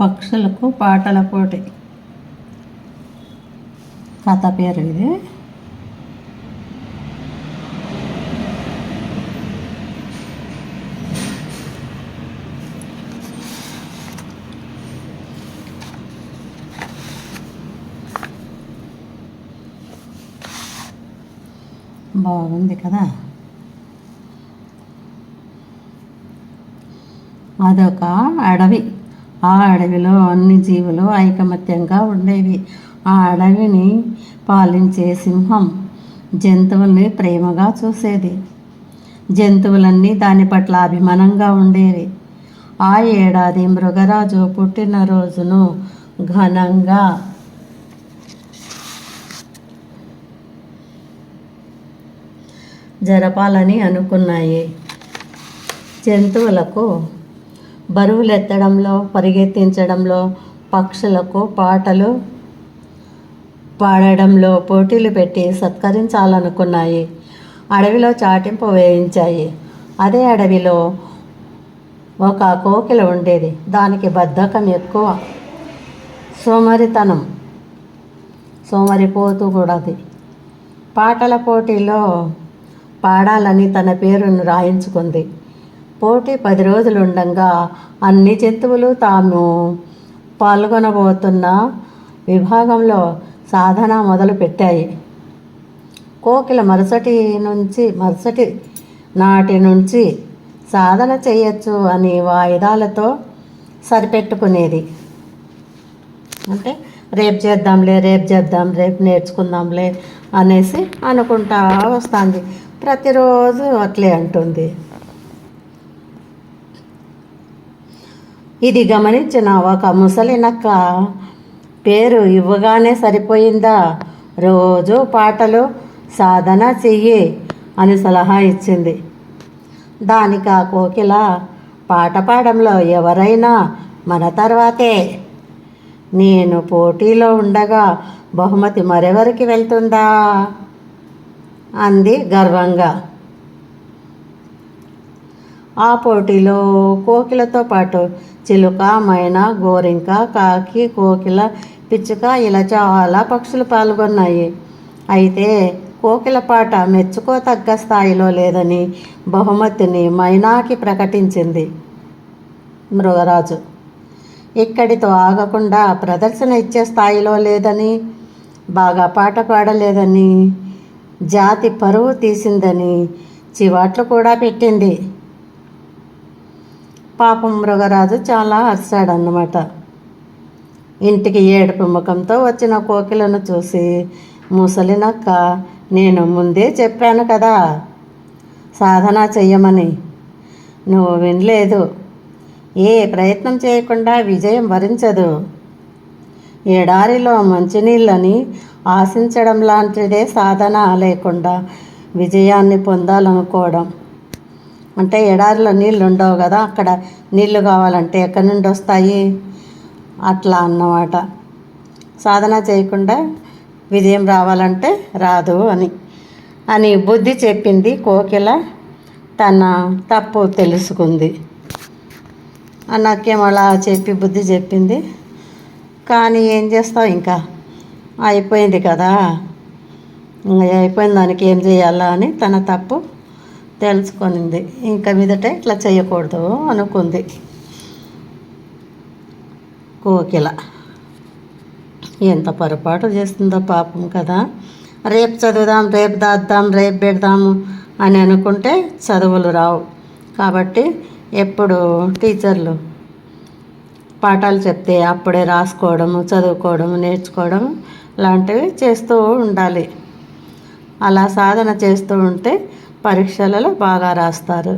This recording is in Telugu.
పక్షులకు పాటల పోటీ. కథ పేరు ఇది. బాగుంది కదా? అదొక అడవి. ఆ అడవిలో అన్ని జీవులు ఐకమత్యంగా ఉండేవి. ఆ అడవిని పాలించే సింహం జంతువుల్ని ప్రేమగా చూసేది. జంతువులన్నీ దాని పట్ల అభిమానంగా ఉండేవి. ఆ ఏడాది మృగరాజు పుట్టినరోజును ఘనంగా జరపాలని అనుకున్నాయి. జంతువులకు బరువులెత్తడంలో పరిగెత్తించడంలో పక్షులకు పాటలు పాడడంలో పోటీలు పెట్టి సత్కరించాలనుకున్నాయి. అడవిలో చాటింపు వేయించాయి. అదే అడవిలో ఒక కోకిల ఉండేది. దానికి బద్ధకం ఎక్కువ. సోమరితనం. సోమరిపోతూ కూడాది పాటల పోటీలో పాడాలని తన పేరును రాయించుకుంది. పోటీ పది రోజులు ఉండగా అన్ని జంతువులు తాము పాల్గొనబోతున్న విభాగంలో సాధన మొదలు పెట్టాయి. కోకిల మరుసటి నుంచి మరుసటి నాటి నుంచి సాధన చేయొచ్చు అని వాయిదాలతో సరిపెట్టుకునేది. అంటే రేపు చేద్దాంలే రేపు చేద్దాం రేపు నేర్చుకుందాంలే అనేసి అనుకుంటా వస్తుంది. ప్రతిరోజు అట్లే అంటుంది. ఇది గమనించిన ఒక ముసలినక్క పేరు ఇవ్వగానే సరిపోయిందా? రోజు పాటలు సాధన చెయ్యి అని సలహా ఇచ్చింది. దానికి ఆ కోకిల పాట పాడంలో ఎవరైనా మన తర్వాతే. నేను పోటీలో ఉండగా బహుమతి మరెవరికి వెళ్తుందా? అంది గర్వంగా. ఆ పోటీలో కోకిలతో పాటు చిలుక మైన గోరింక కాకి కోకిల పిచ్చుక ఇలా చాలా పక్షులు పాల్గొన్నాయి. అయితే కోకిల పాట మెచ్చుకోతగ్గ స్థాయిలో లేదని బహుమతిని మైనాకి ప్రకటించింది మృగరాజు. ఇక్కడితో ఆగకుండా ప్రదర్శన ఇచ్చే స్థాయిలో లేదని బాగా పాట పాడలేదని జాతి పరువు తీసిందని చివాట్లు కూడా పెట్టింది. పాపం మృగరాజు చాలా అరిశాడన్నమాట ఇంటికి ఏడుపు ముఖంతో వచ్చిన కోకిలను చూసి ముసలినక్క నేను ముందే చెప్పాను కదా సాధన చెయ్యమని. నువ్వు వినలేదు. ఏ ప్రయత్నం చేయకుండా విజయం వరించదు. ఎడారిలో మంచినీళ్ళని ఆశించడం లాంటిదే సాధన లేకుండా విజయాన్ని పొందాలనుకోవడం. అంటే ఎడారిలో నీళ్ళు ఉండవు కదా అక్కడ నీళ్ళు కావాలంటే ఎక్కడి నుండి వస్తాయి? అట్లా అన్నమాట. సాధన చేయకుండా విజయం రావాలంటే రాదు అని. అని బుద్ధి చెప్పింది కోకిల. తన తప్పు తెలుసుకుంది. అన్నకేం అలా చెప్పి బుద్ధి చెప్పింది. కానీ ఏం చేస్తావు ఇంకా? అయిపోయింది కదా. ఇంకా అయిపోయిన దానికి ఏం చేయాలా అని తన తప్పు తెలుసుకొనింది. ఇంకా మీదట ఇట్లా చేయకూడదు అనుకుంది. కోకిల. ఎంత పొరపాటు చేస్తుందో పాపం కదా. రేపు చదువుదాం రేపు దాద్దాం రేపు పెడదాము అని అనుకుంటే చదువులు రావు. కాబట్టి ఎప్పుడు టీచర్లు పాఠాలు చెప్తే అప్పుడే రాసుకోవడము చదువుకోవడము నేర్చుకోవడం లాంటివి చేస్తూ ఉండాలి. అలా సాధన చేస్తూ ఉంటే పరీక్షలలో బాగా రాస్తారు.